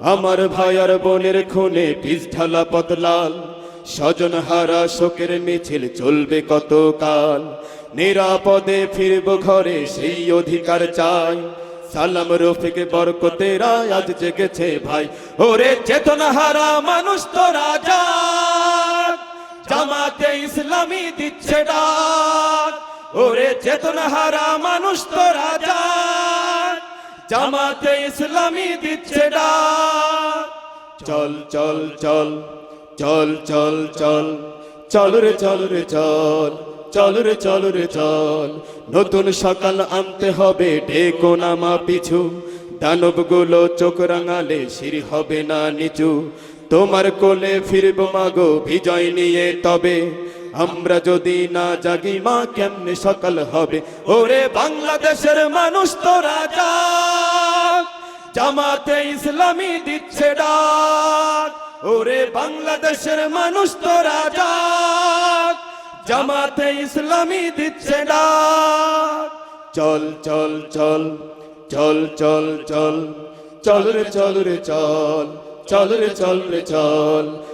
আমার ভাই আর বোনের খুনে পিস ঢালা পতলাল স্বজন হারা শোকের মিছিল চলবে কত কাল নিরাপদে ফিরব ঘরে সেই অধিকার চাই। সালাম, রফিক বরকতেরা আজ জেগেছে ভাই। ওরে চেতনা হারা মানুষ তো রাজা। জামাতে ইসলামী দিচ্ছে ডাক। ওরে চেতনা হারা মানুষ তো রাজা। জামাতে ইসলামী দিচ্ছে চল চল চল চল চল চল চল রে চল রে, চল চল রে চল রে, চল। নতুন সকাল আনতে হবে, ডেকো নামা পিছু। দানবগুলো চোখ রাঙালে সিঁড়ি হবে না নিচু। তোমার কোলে ফিরব মাগো, বিজয় নিয়ে তবে। আমরা যদি না জাগি, মা কেমনে সকাল হবে? ওরে বাংলাদেশের মানুষ তো রাজা। জামাতে ইসলামী দিচ্ছে ডাক। ওরে বাংলাদেশের মানুষ তো রাজা। জামাতে ইসলামী দিচ্ছে ডাক। চল চল চল চল চল চল চল রে চল রে, চল চল রে চল রে, চল।